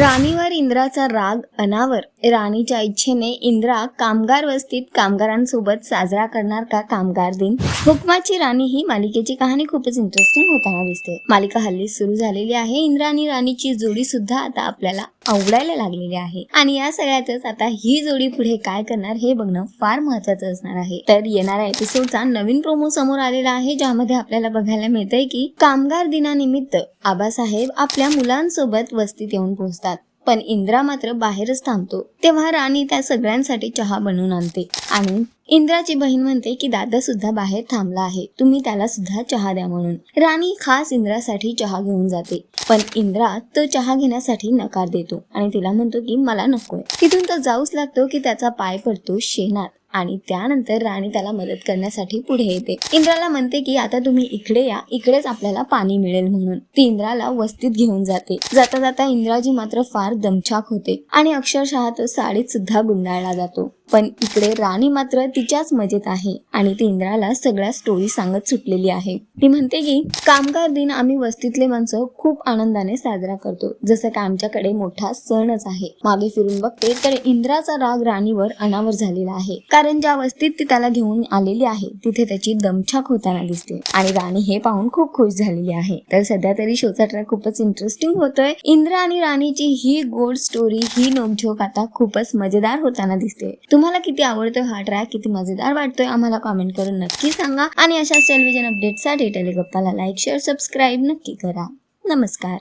राणीवर इंद्राचा राग अनावर. राणीच्या इच्छेने इंद्रा कामगार वस्तीत कामगारांसोबत साजरा करणार का कामगार दिन? हुकमाची राणी ही मालिकेची कहाणी खूपच इंटरेस्टिंग होताना दिसते. मालिका हल्ली सुरू झालेली आहे. इंद्रा आणि राणीची जोडी सुद्धा आता आपल्याला आवडायला लागलेली आहे. आणि या सगळ्यातच आता ही जोडी पुढे काय करणार हे बघणं फार महत्वाचं असणार आहे. तर येणाऱ्या एपिसोडचा नवीन प्रोमो समोर आलेला आहे ज्यामध्ये आपल्याला बघायला मिळतंय की कामगार दिनानिमित्त आबासाहेब आपल्या मुलांसोबत वस्तीत येऊन पोहोचतात. पण इंद्रा मात्र बाहेरच थांबतो. तेव्हा राणी त्या सगळ्यांसाठी चहा बनवून आणते. आणि इंद्राची बहीण म्हणते की दादा सुद्धा बाहेर थांबला आहे. तुम्ही त्याला सुद्धा चहा द्या म्हणून. राणी खास इंद्रासाठी चहा घेऊन जाते. पण इंद्रा तो चहा घेण्यासाठी नकार देतो आणि तिला म्हणतो की मला नकोय. तिथून तो जाऊच लागतो की त्याचा पाय पडतो शेणात. आणि त्यानंतर राणी त्याला मदत करण्यासाठी पुढे येते. इंद्राला म्हणते की आता तुम्ही इकडे या. इकडेच आपल्याला पाणी मिळेल म्हणून. ती इंद्राला वस्तीत घेऊन जाते. जाता जाता इंद्राजी मात्र फार दमछाक होते आणि अक्षरशः तो साडीत सुद्धा गुंडाळला जातो. पण इकडे राणी मात्र तिच्याच मजेत आहे आणि ती इंद्राला सगळ्या स्टोरी सांगत सुटलेली आहे. ती म्हणते की कामगार दिन आम्ही वस्तीतले माणसं खूप आनंदाने साजरा करतो जसं की आमच्याकडे मोठा सणच आहे. मागे फिरून बघते तर इंद्राचा राग राणीवर अनावर झालेला आहे. कारण ज्या वस्तीत ती त्याला घेऊन आलेली आहे तिथे त्याची दमछाक होताना दिसते. आणि राणी हे पाहून खूप खुश झालेली आहे. तर सध्या तरी शोचा ट्रॅक खूपच इंटरेस्टिंग होतोय. इंद्रा आणि राणीची ही गोड स्टोरी ही नोकझोक आता खूपच मजेदार होताना दिसते. तुम्हाला किती आवडतोय हा ट्रॅक किती मजेदार वाटतोय आम्हाला कमेंट करून नक्की सांगा. आणि अशाच टेलिव्हिजन अपडेटसाठी टेलिगप्पाला लाईक शेअर सबस्क्राईब नक्की करा. नमस्कार.